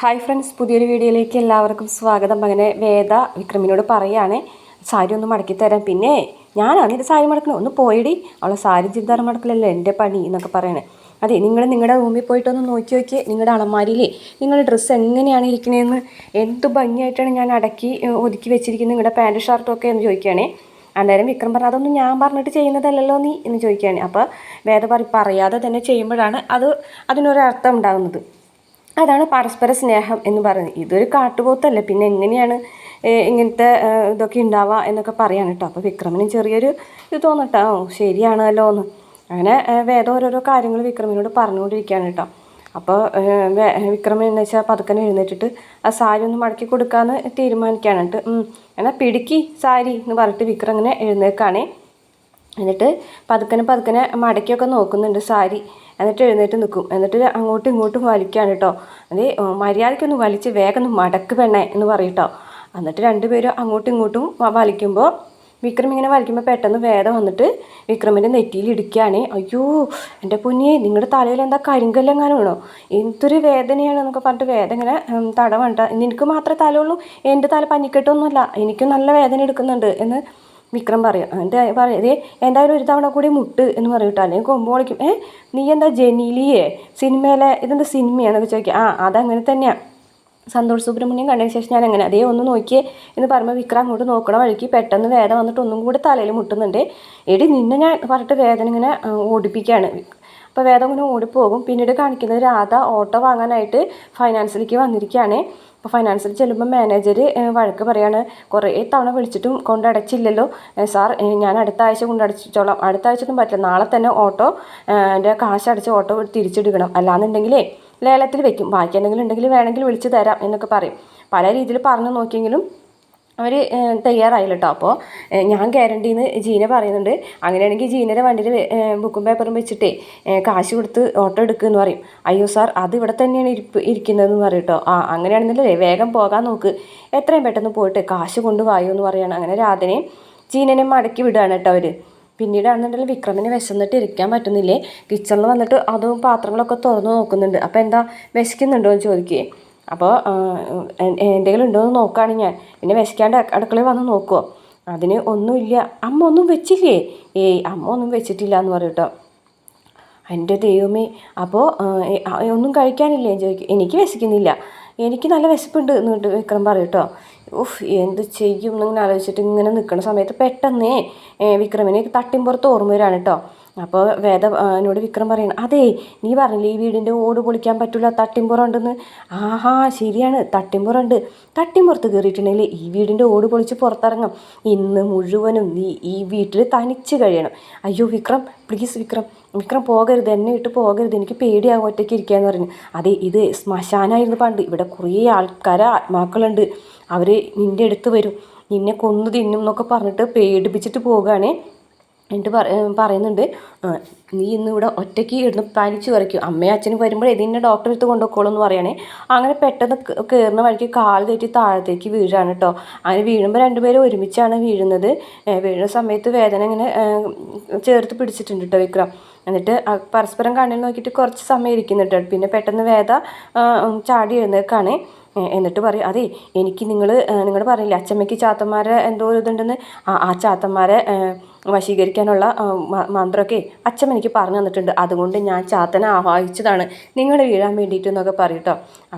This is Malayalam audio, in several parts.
ഹായ് ഫ്രണ്ട്സ് പുതിയൊരു വീഡിയോയിലേക്ക് എല്ലാവർക്കും സ്വാഗതം. അങ്ങനെ വേദ വിക്രമിനോട് പറയാണ് സാരി ഒന്ന് മടക്കി തരാം. പിന്നെ ഞാനാണ് ഇത് സാരി മടക്കണം. ഒന്ന് പോയിടി. അവളെ സാരി ചിന്താറ മടക്കലല്ലേ എന്റെ പണി എന്നൊക്കെ പറയണേ. അതെ നിങ്ങൾ നിങ്ങളുടെ റൂമിൽ പോയിട്ടൊന്ന് നോക്കി നോക്കി നിങ്ങളുടെ അളമാരിയിലേ നിങ്ങളുടെ ഡ്രസ്സ് എങ്ങനെയാണ് ഇരിക്കണതെന്ന് എന്ത് ഭംഗിയായിട്ടാണ് ഞാൻ അടക്കി ഒതുക്കി വെച്ചിരിക്കുന്നത്? നിങ്ങളുടെ പാന്റ് ഷർട്ടൊക്കെ എന്ന് ചോദിക്കുകയാണേ. അന്നേരം വിക്രം പറഞ്ഞു അതൊന്നും ഞാൻ പറഞ്ഞിട്ട് ചെയ്യുന്നതല്ലല്ലോ നീ എന്ന് ചോദിക്കുകയാണ്. അപ്പോൾ വേദ പറയാതെ തന്നെ ചെയ്യുമ്പോഴാണ് അത് അതിനൊരർത്ഥം ഉണ്ടാകുന്നത്. അതാണ് പരസ്പര സ്നേഹം എന്ന് പറയുന്നത്. ഇതൊരു കാട്ടുപോത്തല്ല? പിന്നെ എങ്ങനെയാണ് ഇങ്ങനത്തെ ഇതൊക്കെ ഉണ്ടാവുക എന്നൊക്കെ പറയാണ് കേട്ടോ അപ്പോൾ വിക്രമിന് ചെറിയൊരു ഇത് തോന്നട്ടോ. ശരിയാണല്ലോ എന്ന്. അങ്ങനെ വേദം ഓരോരോ കാര്യങ്ങൾ വിക്രമിനോട് പറഞ്ഞുകൊണ്ടിരിക്കുകയാണ് കേട്ടോ അപ്പോൾ വിക്രമൻ എന്ന് വെച്ചാൽ പതുക്കനെ എഴുന്നേറ്റിട്ട് ആ സാരി ഒന്ന് മടക്കി കൊടുക്കാമെന്ന് തീരുമാനിക്കുകയാണ് എന്നാൽ പിടിക്കി സാരി എന്ന് പറഞ്ഞിട്ട് വിക്രം ഇങ്ങനെ എഴുന്നേൽക്കാണേ എന്നിട്ട് പതുക്കനെ പതുക്കനെ മടക്കിയൊക്കെ നോക്കുന്നുണ്ട് സാരി. എന്നിട്ട് എഴുന്നേറ്റ് നിൽക്കും. എന്നിട്ട് അങ്ങോട്ടും ഇങ്ങോട്ടും വലിക്കുകയാണ് കേട്ടോ. അത് മര്യാദയ്ക്കൊന്ന് വലിച്ച് വേഗം ഒന്ന് മടക്ക് പെണ്ണേ എന്ന് പറയും കേട്ടോ. എന്നിട്ട് രണ്ടുപേരും അങ്ങോട്ടും ഇങ്ങോട്ടും വലിക്കുമ്പോൾ വിക്രം ഇങ്ങനെ വലിക്കുമ്പോൾ പെട്ടെന്ന് വേദം വന്നിട്ട് വിക്രമിന്റെ നെറ്റിയിൽ ഇടിക്കുകയാണ്. അയ്യോ എന്റെ പൊന്നിയെ നിങ്ങളുടെ തലയിൽ എന്താ കരിങ്കല്ലെങ്ങാനും വേണോ എന്തൊരു വേദനയാണ് എന്നൊക്കെ പറഞ്ഞിട്ട് വേദന ഇങ്ങനെ തടവണ്ട നിനക്ക് മാത്രമേ തലയുള്ളൂ എന്റെ തല പനിക്കെട്ടൊന്നുമല്ല. എനിക്കും നല്ല വേദന എടുക്കുന്നുണ്ട് എന്ന് വിക്രം പറയാം. എന്റെ പറയാം "ദേ, എന്തായാലും ഒരു തവണ കൂടി മുട്ട് എന്ന് പറയും കേട്ടോ. അല്ലെങ്കിൽ കൊമ്പ് വിളിക്കും ഏ നീ എന്താ ജനീലിയെ? സിനിമയിലെ ഇതെന്താ സിനിമയാണെന്നൊക്കെ ചോദിക്കുക ആ അതങ്ങനെ തന്നെയാണ് സന്തോഷ് സുബ്രഹ്മണ്യം കണ്ടതിന് ശേഷം ഞാൻ അങ്ങനെ അതേ ഒന്ന് നോക്കിയേ എന്ന് പറയുമ്പോൾ വിക്രം അങ്ങോട്ട് നോക്കണ വഴിക്ക് പെട്ടെന്ന് വേദന വന്നിട്ട് ഒന്നും കൂടി തലയിൽ മുട്ടുന്നുണ്ട്. എടി നിന്നെ ഞാൻ പറഞ്ഞിട്ട് വേദന ഇങ്ങനെ ഓടിപ്പിക്കുകയാണ് അപ്പോൾ വേദം ഇങ്ങനെ ഓടിപ്പോകും. പിന്നീട് കാണിക്കുന്നത് രാധ ഓട്ടോ വാങ്ങാനായിട്ട് ഫൈനാൻസിലേക്ക് വന്നിരിക്കുകയാണ്. അപ്പോൾ ഫൈനാൻസിൽ ചെല്ലുമ്പോൾ മാനേജർ വഴക്ക് പറയാണ്. കുറേ തവണ വിളിച്ചിട്ടും കൊണ്ടടച്ചില്ലല്ലോ സാർ ഞാൻ അടുത്ത ആഴ്ച കൊണ്ടടച്ചോളാം അടുത്ത ആഴ്ച ഒന്നും പറ്റില്ല. നാളെ തന്നെ ഓട്ടോ എന്റെ കാശ് അടച്ച് ഓട്ടോ തിരിച്ചെടുക്കണം അല്ലാന്നുണ്ടെങ്കിലേ ലേലത്തിൽ വെക്കും. ബാക്കി എന്തെങ്കിലും ഉണ്ടെങ്കിൽ വേണമെങ്കിൽ വിളിച്ച് തരാം എന്നൊക്കെ പറയും. പല രീതിയിൽ പറഞ്ഞു നോക്കിയെങ്കിലും അവർ തയ്യാറായില്ല കേട്ടോ അപ്പോൾ ഞാൻ ഗ്യാരണ്ടിന്ന് ജീന പറയുന്നുണ്ട്. അങ്ങനെയാണെങ്കിൽ ജീനയുടെ വണ്ടിയിൽ ബുക്കും പേപ്പറും വെച്ചിട്ടേ കാശ് കൊടുത്ത് ഓട്ടോ എടുക്കുമെന്ന് പറയും. അയ്യോ സാർ അത് ഇവിടെ തന്നെയാണ് ഇരിപ്പ് ഇരിക്കുന്നതെന്ന് പറയും കേട്ടോ ആ അങ്ങനെയാണെന്നല്ലേ വേഗം പോകാൻ നോക്ക്. എത്രയും പെട്ടെന്ന് പോയിട്ട് കാശ് കൊണ്ട് വായോ എന്ന് പറയാണ്. അങ്ങനെ രാധനെ ജീനനെ മടക്കി വിടുകയാണ് കേട്ടോ അവർ പിന്നീടാണെന്നുണ്ടെങ്കിൽ വിക്രമിന് വിശന്നിട്ട് ഇരിക്കാൻ പറ്റുന്നില്ലേ? കിച്ചണിൽ വന്നിട്ട് അതും പാത്രങ്ങളൊക്കെ തുറന്നു നോക്കുന്നുണ്ട്. അപ്പോൾ എന്താ വിശക്കുന്നുണ്ടോ എന്ന് ചോദിക്കുകയെ അപ്പോൾ എന്തെങ്കിലും ഉണ്ടോ എന്ന് നോക്കുകയാണ് ഞാൻ. പിന്നെ വിശക്കാണ്ട് അടുക്കളയിൽ വന്ന് നോക്കുമോ അതിന് ഒന്നുമില്ല. അമ്മ ഒന്നും വെച്ചില്ലേ? ഏയ് അമ്മ ഒന്നും വെച്ചിട്ടില്ല എന്ന് പറയും എന്റെ ദൈവമേ അപ്പോൾ ഒന്നും കഴിക്കാനില്ലേ? ചോദിക്കും. എനിക്ക് വിശക്കുന്നില്ല. എനിക്ക് നല്ല വിശപ്പുണ്ട് എന്നിട്ട് വിക്രം പറയും കേട്ടോ ഉഫ് എന്ത് ചെയ്യും എന്നിങ്ങനെ ആലോചിച്ചിട്ട് ഇങ്ങനെ നിൽക്കുന്ന സമയത്ത് പെട്ടെന്നേ വിക്രമിനെ തട്ടിൻപുറത്ത് ഓർമ്മ വരാണ് കേട്ടോ. അപ്പോൾ വേദ എന്നോട് വിക്രം പറയണം അതേ നീ പറഞ്ഞില്ലേ ഈ വീടിന്റെ ഓട് പൊളിക്കാൻ പറ്റില്ല തട്ടിമ്പുറം ഉണ്ടെന്ന് ആഹാ ശരിയാണ് തട്ടിമ്പുറം ഉണ്ട് തട്ടിമ്പുറത്ത് കയറിയിട്ടുണ്ടെങ്കിൽ ഈ വീടിന്റെ ഓട് പൊളിച്ച് പുറത്തിറങ്ങാം. ഇന്ന് മുഴുവനും നീ ഈ വീട്ടിൽ തനിച്ച് കഴിയണം. അയ്യോ വിക്രം പ്ലീസ് വിക്രം വിക്രം പോകരുത് എന്നെ ഇട്ട് പോകരുത് എനിക്ക് പേടിയാകും ഒറ്റയ്ക്ക് ഇരിക്കുകയെന്ന് പറഞ്ഞു. അതെ ഇത് ശ്മശാനായിരുന്നു പണ്ട് ഇവിടെ കുറേ ആൾക്കാർ ആത്മാക്കളുണ്ട്. അവർ നിന്റെ അടുത്ത് വരും. നിന്നെ കൊന്നു തിന്നും എന്നൊക്കെ പറഞ്ഞിട്ട് പേടിപ്പിച്ചിട്ട് പോകുകയാണേ എന്നിട്ട് പറ പറയുന്നുണ്ട് നീ ഇന്ന് ഇവിടെ ഒറ്റയ്ക്ക് ഇരുന്ന് പനിച്ച് വരയ്ക്കും അമ്മയും അച്ഛനും വരുമ്പോൾ നിന്നെ ഡോക്ടറെ അടുത്ത് കൊണ്ടുപോക്കോളൂ എന്ന് പറയണേ. അങ്ങനെ പെട്ടെന്ന് കയറുന്ന വഴിക്ക് കാൽ തെറ്റി താഴത്തേക്ക് വീഴാണ് കേട്ടോ അങ്ങനെ വീഴുമ്പോൾ രണ്ടുപേരും ഒരുമിച്ചാണ് വീഴുന്നത്. വീഴുന്ന സമയത്ത് വേദന ഇങ്ങനെ ചേർത്ത് പിടിച്ചിട്ടുണ്ട് കേട്ടോ വിക്രം. എന്നിട്ട് പരസ്പരം കണ്ണിൽ നോക്കിയിട്ട് കുറച്ച് സമയം ഇരിക്കുന്നുണ്ട്. പിന്നെ പെട്ടെന്ന് വേദ ചാടി എഴുന്നേക്കാണ്. ഏ, എന്നിട്ട് പറയും അതെ എനിക്ക് നിങ്ങൾ നിങ്ങൾ പറയില്ലേ അച്ചമ്മയ്ക്ക് ചാത്തന്മാരെ എന്തോ ഒരു ഇതുണ്ടെന്ന്? ആ ആ ചാത്തന്മാരെ വശീകരിക്കാനുള്ള മന്ത്രമൊക്കെ അച്ഛമ്മ എനിക്ക് പറഞ്ഞു തന്നിട്ടുണ്ട്. അതുകൊണ്ട് ഞാൻ ചാത്തനെ ആവാഹിച്ചതാണ്. നിങ്ങൾ വീഴാൻ വേണ്ടിയിട്ട് എന്നൊക്കെ പറയും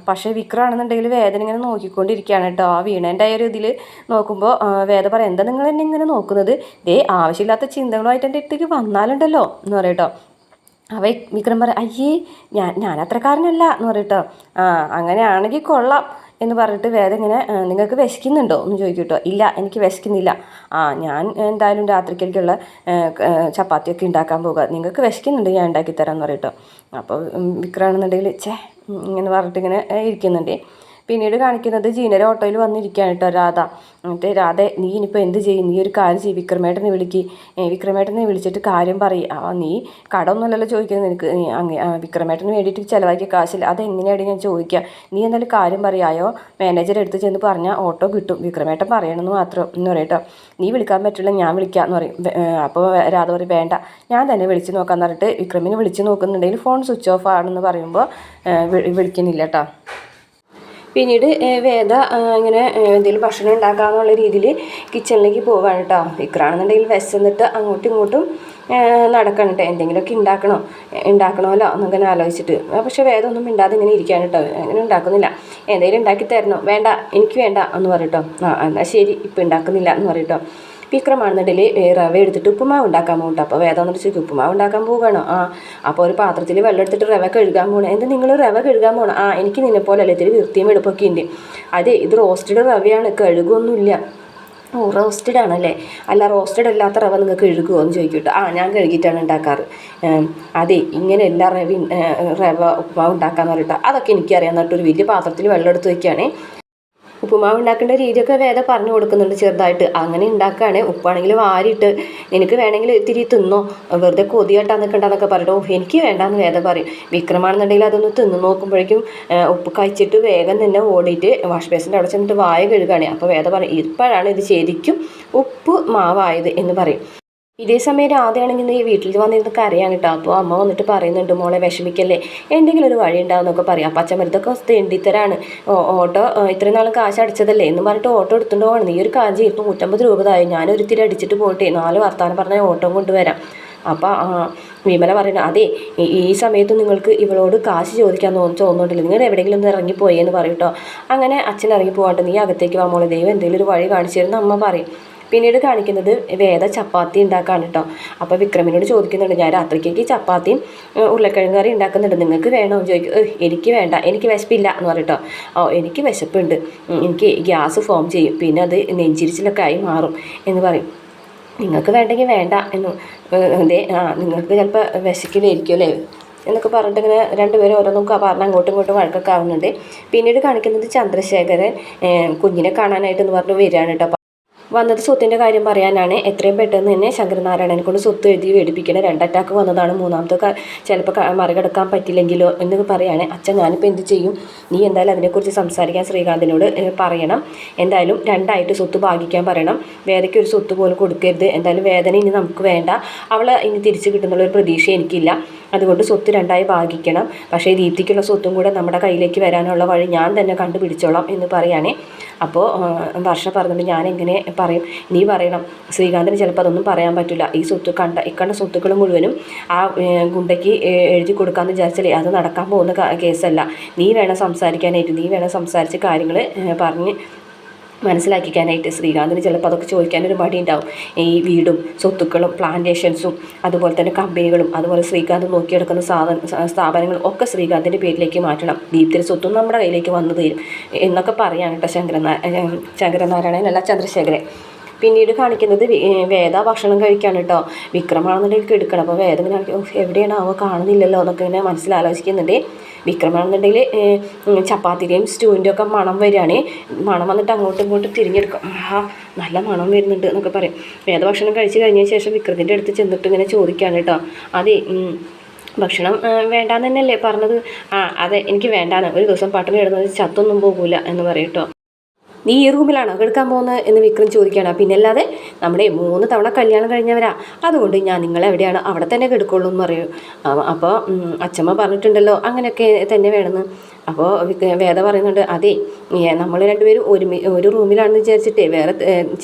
പക്ഷേ വിക്രമാണെന്നുണ്ടെങ്കിൽ വേദന ഇങ്ങനെ നോക്കിക്കൊണ്ടിരിക്കുകയാണ് കേട്ടോ ആ വീണേന്റെ ഒരു ഇതിൽ നോക്കുമ്പോൾ വേദ പറയാം എന്താ നിങ്ങൾ എന്നെ ഇങ്ങനെ നോക്കുന്നത്? ദേ ആവശ്യമില്ലാത്ത ചിന്തകളുമായിട്ട് എന്റെ അടുത്തേക്ക് വന്നാലുണ്ടല്ലോ എന്ന് പറയും അവ വിക്രം പറ അയ്യേ ഞാൻ ഞാൻ അത്രക്കാരനല്ല എന്ന് പറയട്ടോ ആ അങ്ങനെയാണെങ്കിൽ കൊള്ളാം എന്ന് പറഞ്ഞിട്ട് വേദം ഇങ്ങനെ നിങ്ങൾക്ക് വിശക്കുന്നുണ്ടോ? എന്ന് ചോദിക്കും കേട്ടോ ഇല്ല എനിക്ക് വിശക്കുന്നില്ല. ആ ഞാൻ എന്തായാലും രാത്രിക്കേക്കുള്ള ചപ്പാത്തിയൊക്കെ ഉണ്ടാക്കാൻ പോകുക നിങ്ങൾക്ക് വിശക്കുന്നുണ്ട് ഞാൻ ഉണ്ടാക്കി തരാം എന്ന് പറയും അപ്പോൾ വിക്രമാണെന്നുണ്ടെങ്കിൽ ചേ എന്ന് പറഞ്ഞിട്ട് ഇങ്ങനെ ഇരിക്കുന്നുണ്ട്. പിന്നീട് കാണിക്കുന്നത് ജീനര ഓട്ടോയിൽ വന്നിരിക്കുകയാണ് കേട്ടോ രാധ. എന്നിട്ട് രാധ നീ ഇനിയിപ്പോൾ എന്ത് ചെയ്യും? നീ ഒരു കാര്യം ചെയ്യും വിക്രമേട്ടനെ വിളിക്ക്. വിക്രമേട്ടനെ വിളിച്ചിട്ട് കാര്യം പറയും. ആ നീ കടമൊന്നുമല്ലല്ലോ ചോദിക്കുന്നത് ആ, വിക്രമേട്ടന് വേണ്ടിയിട്ട് ചിലവാക്കിയ കാശില്ല. അതെങ്ങനെയാണ് ഞാൻ ചോദിക്കുക നീ എന്തായാലും കാര്യം പറയായോ മാനേജർ എടുത്ത് ചെന്ന് പറഞ്ഞാൽ ഓട്ടോ കിട്ടും. വിക്രമേട്ടൻ പറയണമെന്ന് മാത്രം എന്ന് പറയട്ടോ നീ വിളിക്കാൻ പറ്റില്ല ഞാൻ വിളിക്കാം എന്ന് പറയും അപ്പോൾ രാധ പറയും വേണ്ട. ഞാൻ തന്നെ വിളിച്ച് നോക്കാന്ന് പറഞ്ഞിട്ട് വിക്രമിനെ വിളിച്ച് നോക്കുന്നുണ്ടെങ്കിൽ ഫോൺ സ്വിച്ച് ഓഫ് ആണെന്ന് പറയുമ്പോൾ വിളിക്കുന്നില്ല കേട്ടോ. പിന്നീട് വേദ ഇങ്ങനെ എന്തെങ്കിലും ഭക്ഷണം ഉണ്ടാക്കാമെന്നുള്ള രീതിയിൽ കിച്ചണിലേക്ക് പോവാണ് കേട്ടോ വിക്രാണെന്നുണ്ടെങ്കിൽ വിശന്നിട്ട് അങ്ങോട്ടും ഇങ്ങോട്ടും ഏ, നടക്കണം കേട്ടോ എന്തെങ്കിലുമൊക്കെ ഉണ്ടാക്കണോ ഉണ്ടാക്കണമല്ലോ എന്നൊക്കെ ആലോചിച്ചിട്ട്. പക്ഷേ പക്ഷെ വേദം ഒന്നും മിണ്ടാതെ ഇങ്ങനെ ഇരിക്കാൻ കേട്ടോ അങ്ങനെ ഉണ്ടാക്കുന്നില്ല. എന്തെങ്കിലും ഉണ്ടാക്കി തരണോ? വേണ്ട എനിക്ക് വേണ്ട എന്ന് പറയട്ടോ ആ എന്നാൽ ശരി ഇപ്പം ഉണ്ടാക്കുന്നില്ല എന്ന് പറയട്ടോ വിക്രമാണെന്നുണ്ടെങ്കിൽ റവ എടുത്തിട്ട് ഉപ്പുമാവ് ഉണ്ടാക്കാൻ പോകും അപ്പോൾ വേദം എന്നിട്ട് ചോദിക്കും ഉപ്പുമാവ് ഉണ്ടാക്കാൻ പോവുകയാണോ? ആ അപ്പോൾ ഒരു പാത്രത്തിൽ വെള്ളം എടുത്തിട്ട് റവ കഴുകാൻ പോകണം എന്താ നിങ്ങൾ റവ കഴുകാൻ പോകണം ആ എനിക്ക് നിന്നെ പോലെ അല്ലേ ഇത്തിരി വൃത്തിയും എടുപ്പൊക്കെ ഉണ്ട്. അതെ ഇത് റോസ്റ്റഡ് റവയാണ് കഴുകൊന്നുമില്ല. ഓ റോസ്റ്റഡ് ആണല്ലേ? അല്ല റോസ്റ്റഡ് അല്ലാത്ത റവ നിങ്ങൾക്ക് കഴുകുമോ എന്ന് ചോദിക്കട്ടോ. ആ ഞാൻ കഴുകിയിട്ടാണ് ഉണ്ടാക്കാറ്. അതെ ഇങ്ങനെ എല്ലാ റവ റവ ഉപ്പുമാവ് ഉണ്ടാക്കാന്ന് പറഞ്ഞിട്ട് അതൊക്കെ എനിക്കറിയാം. എന്നിട്ട് ഒരു വലിയ പാത്രത്തിൽ വെള്ളം എടുത്ത് വയ്ക്കുകയാണേ ഉപ്പുമാവ് ഉണ്ടാക്കേണ്ട രീതിയൊക്കെ വേദ പറഞ്ഞു കൊടുക്കുന്നുണ്ട് ചെറുതായിട്ട്. അങ്ങനെ ഉണ്ടാക്കുകയാണ് ഉപ്പാണെങ്കിൽ വാരിയിട്ട് എനിക്ക് വേണമെങ്കിൽ ഇത്തിരി തിന്നോ? വെറുതെ കൊതിയാട്ടാ നിൽക്കണ്ടെന്നൊക്കെ പറഞ്ഞിട്ട് ഓ എനിക്ക് വേണ്ടാന്ന് വേദ പറയും. വിക്രമാണെന്നുണ്ടെങ്കിൽ അതൊന്ന് തിന്നു നോക്കുമ്പോഴേക്കും ഉപ്പ് കഴിച്ചിട്ട് വേഗം തന്നെ ഓടിയിട്ട് വാഷ് ബേസിന്റെ അവിടെ ചെന്നിട്ട് വായ കഴുകുകയാണ് അപ്പോൾ വേദ പറയും ഇപ്പോഴാണ് ഇത് ശരിക്കും ഉപ്പ് മാവായത് എന്ന് പറയും. ഇതേ സമയം രാധയാണെങ്കിൽ ഈ വീട്ടിൽ വന്നിരുന്ന് കരയാണ് കേട്ടോ. അപ്പോൾ അമ്മ വന്നിട്ട് പറയുന്നുണ്ട് മോളെ വിഷമിക്കല്ലേ? എന്തെങ്കിലും ഒരു വഴി ഉണ്ടാവുന്നൊക്കെ പറയാം. അപ്പം അച്ഛമരുതൊക്കെ തെണ്ടിത്തരാണ്. ഓട്ടോ ഇത്രയും നാൾ കാശ് അടിച്ചതല്ലേ? എന്ന് പറഞ്ഞിട്ട് ഓട്ടോ എടുത്തുകൊണ്ട് പോകണം നീ ഒരു കാര്യം ചെയ്യും. നൂറ്റമ്പത് രൂപ തായി ഞാൻ ഒരു തിരി അടിച്ചിട്ട് പോട്ടെ. നാല് വർത്താനം പറഞ്ഞാൽ ഓട്ടോ കൊണ്ടുവരാം. അപ്പം വിമല പറയുന്നത് അതെ ഈ- സമയത്ത് നിങ്ങൾക്ക് ഇവളോട് കാശ് ചോദിക്കാൻ തോന്നി തോന്നുന്നുണ്ടല്ലോ. നിങ്ങൾ എവിടെയെങ്കിലും ഒന്ന് ഇറങ്ങിപ്പോയി എന്ന് പറയും അങ്ങനെ അച്ഛൻ ഇറങ്ങി പോകാണ്ട് നീ അകത്തേക്ക് വാ മോളെ. ദൈവം എന്തെങ്കിലും ഒരു വഴി കാണിച്ചു തരുന്ന അമ്മ പറയും. പിന്നീട് കാണിക്കുന്നത് വേദ ചപ്പാത്തി ഉണ്ടാക്കാണ് കേട്ടോ അപ്പോൾ വിക്രമിനോട് ചോദിക്കുന്നുണ്ട് ഞാൻ രാത്രിക്കേക്ക് ചപ്പാത്തിയും ഉരുളക്കിഴങ്ങ് കറി ഉണ്ടാക്കുന്നുണ്ട്. നിങ്ങൾക്ക് വേണോ? ചോദിക്കും എനിക്ക് വേണ്ട. എനിക്ക് വിശപ്പില്ല. എന്ന് പറയട്ടോ ഓ എനിക്ക് വിശപ്പുണ്ട്. എനിക്ക് ഗ്യാസ് ഫോം ചെയ്യും. പിന്നെ അത് നെഞ്ചിരിച്ചിലൊക്കെ ആയി മാറും. എന്ന് പറയും. നിങ്ങൾക്ക് വേണ്ടെങ്കിൽ വേണ്ട. എന്ന് അതേ ആ നിങ്ങൾക്ക് ചിലപ്പോൾ വിശക്കില്ലായിരിക്കും അല്ലേ? എന്നൊക്കെ പറഞ്ഞിട്ട് ഇങ്ങനെ രണ്ടുപേരും ഓരോന്നും പറഞ്ഞ് അങ്ങോട്ടും ഇങ്ങോട്ടും വഴക്കൊക്കെ ആവുന്നുണ്ട്. പിന്നീട് കാണിക്കുന്നത് ചന്ദ്രശേഖരൻ കുഞ്ഞിനെ കാണാനായിട്ടെന്ന് പറഞ്ഞ് വരികയാണ് കേട്ടോ വന്നത് സ്വത്തിന്റെ കാര്യം പറയാനാണ്. എത്രയും പെട്ടെന്ന് തന്നെ ശങ്കരനാരായണനെ കൊണ്ട് സ്വത്ത് എഴുതി മേടിപ്പിക്കണം രണ്ട് അറ്റാക്ക് വന്നതാണ് മൂന്നാമത്തെ ചിലപ്പോൾ മറികടക്കാൻ പറ്റില്ലെങ്കിലോ എന്നൊക്കെ പറയാണ്. അച്ഛൻ ഞാനിപ്പോൾ എന്ത് ചെയ്യും? നീ എന്തായാലും അതിനെക്കുറിച്ച് സംസാരിക്കാൻ ശ്രീകാന്തിനോട് പറയണം. എന്തായാലും രണ്ടായിട്ട് സ്വത്ത് ഭാഗിക്കാൻ പറയണം. വേദയ്ക്ക് ഒരു സ്വത്ത് പോലും കൊടുക്കരുത്. എന്തായാലും വേദന ഇനി നമുക്ക് വേണ്ട. അവൾ ഇനി തിരിച്ചു കിട്ടുന്നുള്ള ഒരു പ്രതീക്ഷ എനിക്കില്ല. അതുകൊണ്ട് സ്വത്ത് രണ്ടായി ഭാഗിക്കണം. പക്ഷേ ദീപ്തിക്കുള്ള സ്വത്തും കൂടെ നമ്മുടെ കയ്യിലേക്ക് വരാനുള്ള വഴി ഞാൻ തന്നെ കണ്ടുപിടിച്ചോളാം എന്ന് പറയുകയാണേ അപ്പോൾ വർഷ പറഞ്ഞിട്ട് ഞാൻ എങ്ങനെ പറയും? നീ പറയണം. ശ്രീകാന്തിന് ചിലപ്പോൾ അതൊന്നും പറയാൻ പറ്റില്ല. ഈ സ്വത്ത് കണ്ട ഇക്കണ്ട സ്വത്തുക്കൾ മുഴുവനും ആ ഗുണ്ടയ്ക്ക് എഴുതി കൊടുക്കാമെന്ന് വിചാരിച്ചാലേ അത് നടക്കാൻ പോകുന്ന കേസല്ല. നീ വേണം സംസാരിക്കാനായിട്ട് നീ വേണം സംസാരിച്ച് കാര്യങ്ങൾ പറഞ്ഞ് മനസ്സിലാക്കിക്കാനായിട്ട് ശ്രീകാന്തിന് ചിലപ്പോൾ അതൊക്കെ ചോദിക്കാനൊരു മടി ഉണ്ടാവും ഈ വീടും സ്വത്തുക്കളും പ്ലാന്റേഷൻസും അതുപോലെ തന്നെ കമ്പനികളും അതുപോലെ ശ്രീകാന്ത് നോക്കിയെടുക്കുന്ന സാധന സ്ഥാപനങ്ങളും ഒക്കെ ശ്രീകാന്തിന്റെ പേരിലേക്ക് മാറ്റണം. ദീപ്തിര സ്വത്തും നമ്മുടെ കയ്യിലേക്ക് വന്നു തരും എന്നൊക്കെ പറയാണ് കേട്ടോ ശങ്കരനാ ശങ്കരനാരായണൻ അല്ല ചന്ദ്രശേഖരൻ. പിന്നീട് കാണിക്കുന്നത് വേദ ഭക്ഷണം കഴിക്കാണ് കേട്ടോ. വിക്രമാണെന്നുണ്ടെങ്കിൽ എടുക്കണം. അപ്പോൾ വേദം കാണിക്കും, എവിടെയാണ് അവ കാണുന്നില്ലല്ലോ എന്നൊക്കെ ഇങ്ങനെ മനസ്സിലാലോചിക്കുന്നുണ്ട് വിക്രമാണെന്നുണ്ടെങ്കിൽ ചപ്പാത്തിന്റെയും ഉം, ചപ്പാത്തിയുടെയും സ്റ്റൂവിന്റെ ഒക്കെ മണം വരികയാണ്. മണം വന്നിട്ട് അങ്ങോട്ടും ഇങ്ങോട്ടും തിരിഞ്ഞെടുക്കും. ആ നല്ല മണം വരുന്നുണ്ട് എന്നൊക്കെ പറയും. വേദ ഭക്ഷണം കഴിച്ച് കഴിഞ്ഞ ശേഷം വിക്രത്തിന്റെ അടുത്ത് ചെന്നിട്ട് ഇങ്ങനെ ചോദിക്കുകയാണ് കേട്ടോ. അതെ ഭക്ഷണം വേണ്ടാന്ന് തന്നെയല്ലേ പറഞ്ഞത്? ആ അതെ എനിക്ക് വേണ്ടാന്ന്. ഒരു ദിവസം പട്ടിണി കിടന്നത് ചത്തൊന്നും പോകില്ല എന്ന് പറയും കേട്ടോ. നീ ഈ റൂമിലാണോ? കിടക്കാൻ പോകുന്നത്? എന്ന് വിക്രം ചോദിക്കുകയാണ്. പിന്നെ അല്ലാതെ നമ്മുടെ മൂന്ന് തവണ കല്യാണം കഴിഞ്ഞവരാ. അതുകൊണ്ട് ഞാൻ നിങ്ങൾ എവിടെയാണ്? അവിടെ തന്നെ കിടക്കുള്ളൂ എന്ന് പറയും. അപ്പോൾ അച്ഛമ്മ പറഞ്ഞിട്ടുണ്ടല്ലോ. അങ്ങനെയൊക്കെ തന്നെ വേണമെന്ന്. അപ്പോൾ വേദ പറയുന്നുണ്ട് അതെ നമ്മൾ രണ്ടുപേരും ഒരുമി ഒരു റൂമിലാണെന്ന് വിചാരിച്ചിട്ടേ വേറെ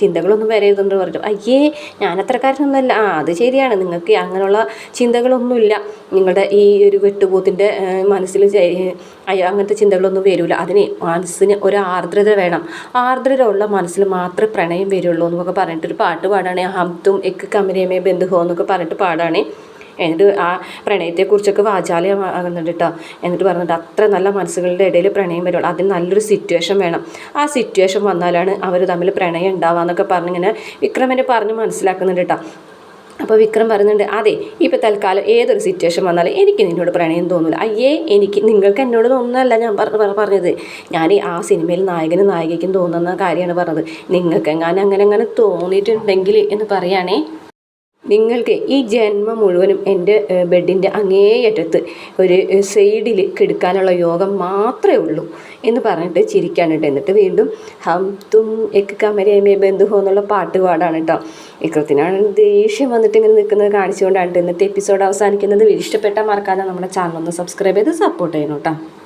ചിന്തകളൊന്നും വരരുതെന്ന് പറഞ്ഞു അയ്യേ ഞാൻ അത്രക്കാരനൊന്നുമല്ല ആ അത് ശരിയാണ് നിങ്ങൾക്ക് അങ്ങനെയുള്ള ചിന്തകളൊന്നുമില്ല. നിങ്ങളുടെ ഈ ഒരു വെട്ടുപോത്തിന്റെ മനസ്സിൽ അങ്ങനത്തെ ചിന്തകളൊന്നും വരില്ല അതിന് മനസ്സിന് ഒരു ആർദ്രത വേണം. ആർദ്രത ഉള്ള മനസ്സിൽ മാത്രമേ പ്രണയം വരുള്ളൂ എന്നൊക്കെ പറഞ്ഞിട്ട് ഒരു പാട്ട് പാടാണ് ഹംതും എക്ക് കമരേമേ ബന്ധുഹോ എന്നൊക്കെ പറഞ്ഞിട്ട് പാടാണ്. എന്നിട്ട് ആ പ്രണയത്തെക്കുറിച്ചൊക്കെ വാചാലയം ആകുന്നുണ്ട് കേട്ടോ എന്നിട്ട് പറഞ്ഞിട്ട് അത്ര നല്ല മനസ്സുകളുടെ ഇടയിൽ പ്രണയം വരുള്ളൂ. അതിന് നല്ലൊരു സിറ്റുവേഷൻ വേണം. ആ സിറ്റുവേഷൻ വന്നാലാണ് അവർ തമ്മിൽ പ്രണയം ഉണ്ടാവുക എന്നൊക്കെ പറഞ്ഞിങ്ങനെ വിക്രമനെ പറഞ്ഞ് മനസ്സിലാക്കുന്നുണ്ട് കേട്ടോ അപ്പോൾ വിക്രം പറയുന്നുണ്ട് അതെ ഇപ്പോൾ തൽക്കാലം ഏതൊരു സിറ്റുവേഷൻ വന്നാലും എനിക്ക് നിന്നോട് പ്രണയം തോന്നില്ല അയ്യേ എനിക്ക് നിങ്ങൾക്ക് എന്നോട് തോന്നുന്നതല്ല ഞാൻ പറഞ്ഞു പറഞ്ഞു പറഞ്ഞത്. ഞാൻ ആ സിനിമയിൽ നായകനും നായികയ്ക്കും തോന്നുന്ന കാര്യമാണ് പറഞ്ഞത്. നിങ്ങൾക്ക് എങ്ങാനും അങ്ങനെ അങ്ങനെ തോന്നിയിട്ടുണ്ടെങ്കിൽ എന്ന് പറയുകയാണേ നിങ്ങൾക്ക് ഈ ജന്മം മുഴുവനും എന്റെ ബെഡിന്റെ അങ്ങേയറ്റത്ത് ഒരു സൈഡിൽ കിടക്കാനുള്ള യോഗം മാത്രമേ ഉള്ളൂ എന്ന് പറഞ്ഞിട്ട് ചിരിക്കാനുണ്ട്. എന്നിട്ട് വീണ്ടും ഹം തും എക്ക് കമരേമേ ബന്ധുഹോ എന്നുള്ള പാട്ട് പാടാണ് കേട്ടോ വിക്രത്തിനാണ് ദേഷ്യം വന്നിട്ട് ഇങ്ങനെ നിൽക്കുന്നത് കാണിച്ചുകൊണ്ടാണ് ഇന്നത്തെ എപ്പിസോഡ് അവസാനിക്കുന്നത്. ഇഷ്ടപ്പെട്ടാൽ മറക്കാതെ നമ്മുടെ ചാനൽ ഒന്ന് സബ്സ്ക്രൈബ് ചെയ്ത് സപ്പോർട്ട് ചെയ്യണം കേട്ടോ